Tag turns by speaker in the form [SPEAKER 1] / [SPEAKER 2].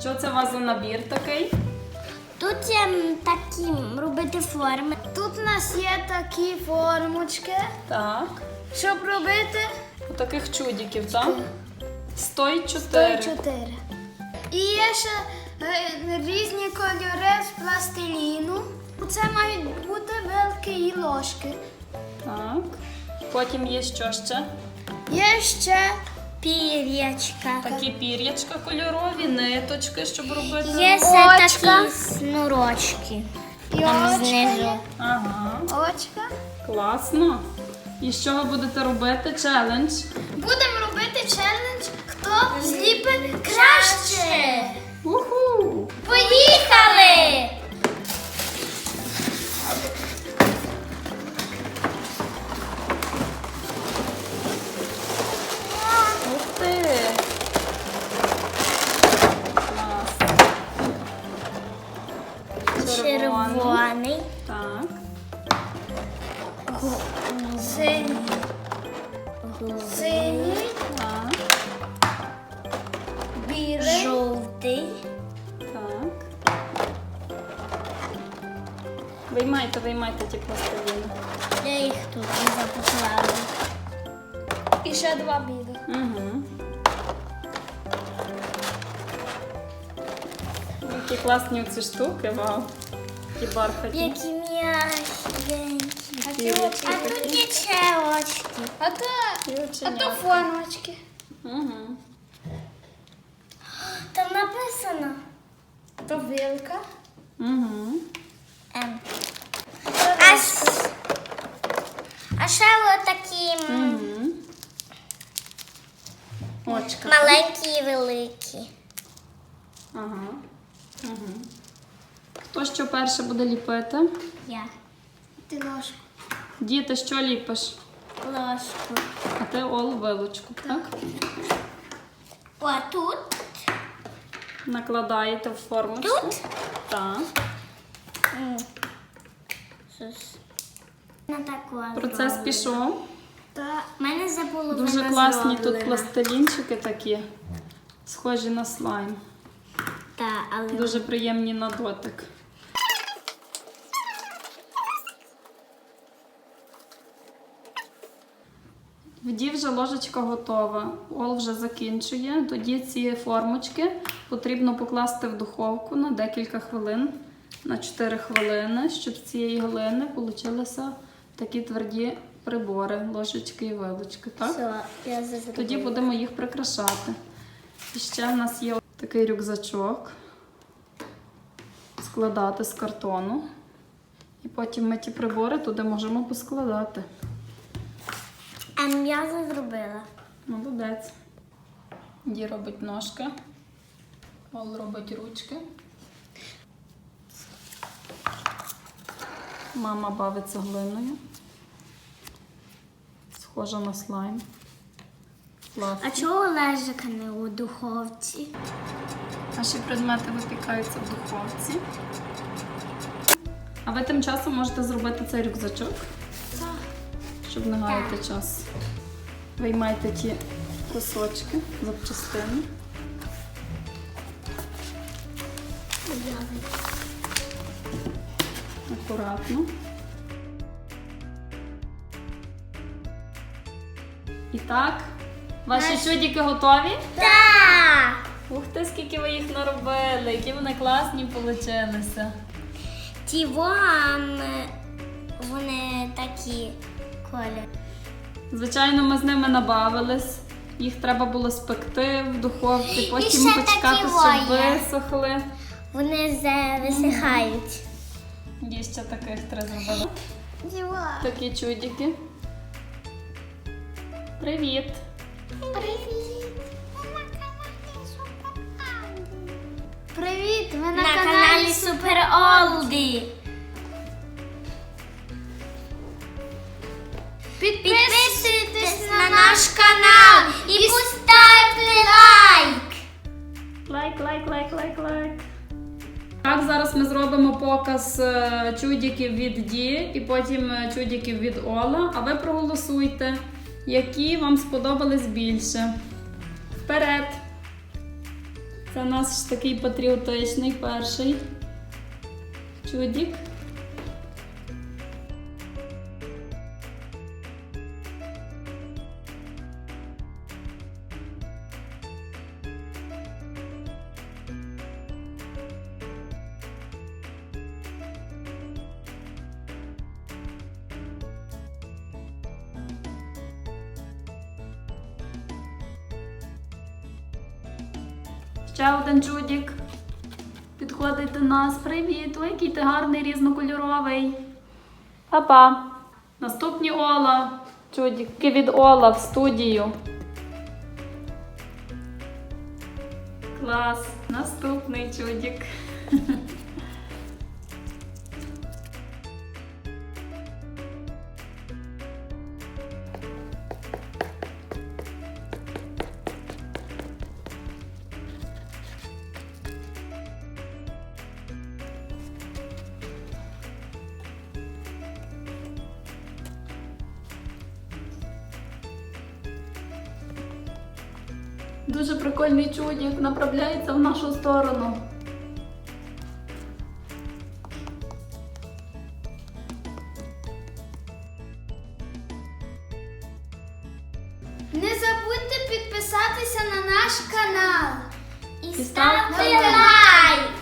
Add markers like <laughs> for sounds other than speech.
[SPEAKER 1] Що це у вас за набір такий?
[SPEAKER 2] Тут є такі робити форми.
[SPEAKER 3] Тут у нас є такі формочки,
[SPEAKER 1] Так.
[SPEAKER 3] щоб робити
[SPEAKER 1] У таких чудиків, так? Стой
[SPEAKER 3] той
[SPEAKER 1] чотири.
[SPEAKER 3] чотири. І є ще е, різні кольори з пластиліну. Це мають бути великі і ложки.
[SPEAKER 1] Так. Потім є що ще?
[SPEAKER 3] Є ще
[SPEAKER 2] Пір'ячка.
[SPEAKER 1] Такі пір'ячка кольорові, ниточки, щоб робити.
[SPEAKER 2] Є ще такі снурочки.
[SPEAKER 3] і
[SPEAKER 2] Там
[SPEAKER 3] очка.
[SPEAKER 2] знизу.
[SPEAKER 1] Ага.
[SPEAKER 3] Очка.
[SPEAKER 1] Класно. І що ви будете робити? Челендж.
[SPEAKER 3] Будемо робити челендж, хто зліпить краще.
[SPEAKER 1] Уху!
[SPEAKER 2] Поїхали!
[SPEAKER 1] Червоний.
[SPEAKER 2] Червоний.
[SPEAKER 1] Так.
[SPEAKER 3] Синій. Синій.
[SPEAKER 1] Так.
[SPEAKER 3] Білий.
[SPEAKER 2] Жовтий.
[SPEAKER 1] Так. Виймайте, виймайте ті пластиліни.
[SPEAKER 2] Я їх тут не запоклала.
[SPEAKER 3] І ще два білих.
[SPEAKER 1] Угу. Які класні ці штуки, вау. Які бархатні.
[SPEAKER 2] Які м'ягенькі.
[SPEAKER 1] Пір'ячки
[SPEAKER 2] А тут ще.
[SPEAKER 3] А то, а то формочки.
[SPEAKER 1] Угу.
[SPEAKER 2] Там написано.
[SPEAKER 3] То вилка.
[SPEAKER 1] Угу.
[SPEAKER 2] М. А, с- а ще отакі м,
[SPEAKER 1] Угу. Очка.
[SPEAKER 2] маленькі і великі.
[SPEAKER 1] Ага. Угу. Хто що перше буде ліпити?
[SPEAKER 2] Я.
[SPEAKER 3] Ти ложку.
[SPEAKER 1] Діти, що ліпиш?
[SPEAKER 2] Ложку.
[SPEAKER 1] А ти Ол вилочку, так?
[SPEAKER 2] О, тут.
[SPEAKER 1] Накладаєте в формочку.
[SPEAKER 2] Тут?
[SPEAKER 1] Так.
[SPEAKER 2] На таку
[SPEAKER 1] Процес пішов.
[SPEAKER 3] Та
[SPEAKER 2] мене за половину
[SPEAKER 1] Дуже класні тут пластилінчики такі, схожі на слайм.
[SPEAKER 2] Та, але
[SPEAKER 1] Дуже приємні на дотик. В вже ложечка готова. Ол вже закінчує. Тоді ці формочки потрібно покласти в духовку на декілька хвилин, на 4 хвилини, щоб з цієї глини получилися такі тверді прибори, ложечки і вилочки. Так?
[SPEAKER 2] все, я зазробила.
[SPEAKER 1] Тоді будемо їх прикрашати. І ще в нас є такий рюкзачок. Складати з картону. І потім ми ті прибори туди можемо поскладати.
[SPEAKER 2] А м'ясо зробила.
[SPEAKER 1] Молодець. Ді робить ножки. Ол робить ручки. Мама бавиться глиною. Схожа на слайм. Класно.
[SPEAKER 2] А чого лежика не у духовці?
[SPEAKER 1] Наші предмети випікаються в духовці. А ви тим часом можете зробити цей рюкзачок, щоб не гаяти час. Виймайте ті кусочки, запчастини. Акуратно. І так, ваші чудики готові?
[SPEAKER 2] Так!
[SPEAKER 1] Ух ти, скільки ви їх наробили, які вони класні получилися.
[SPEAKER 2] Ті вам вони такі колір.
[SPEAKER 1] Звичайно, ми з ними набавились. Їх треба було спекти в духовці, потім
[SPEAKER 2] ще
[SPEAKER 1] почекати,
[SPEAKER 2] такі
[SPEAKER 1] щоб
[SPEAKER 2] воє.
[SPEAKER 1] висохли.
[SPEAKER 2] Вони висихають.
[SPEAKER 1] Є ще таких три зробили.
[SPEAKER 3] діва.
[SPEAKER 1] Такі чудики. Привіт!
[SPEAKER 2] Привіт!
[SPEAKER 3] Привіт, ми на,
[SPEAKER 2] На каналі Супер Олді.
[SPEAKER 1] Показ чудіків чудиків від Ді і потім чудіків від Ола. А ви проголосуйте, які вам сподобались більше. Вперед! Це наш такий патріотичний перший чудік. Ще один чудік. Підходить до нас. Привіт! Ой, який ти гарний різнокольоровий. Па-па. Наступні Ола. Чудіки від Ола в студію. Клас. Наступний чудік. <laughs> Дуже прикольний чудік направляється в нашу сторону.
[SPEAKER 3] Не забудьте підписатися на наш канал.
[SPEAKER 2] І
[SPEAKER 1] ставте
[SPEAKER 2] лайк.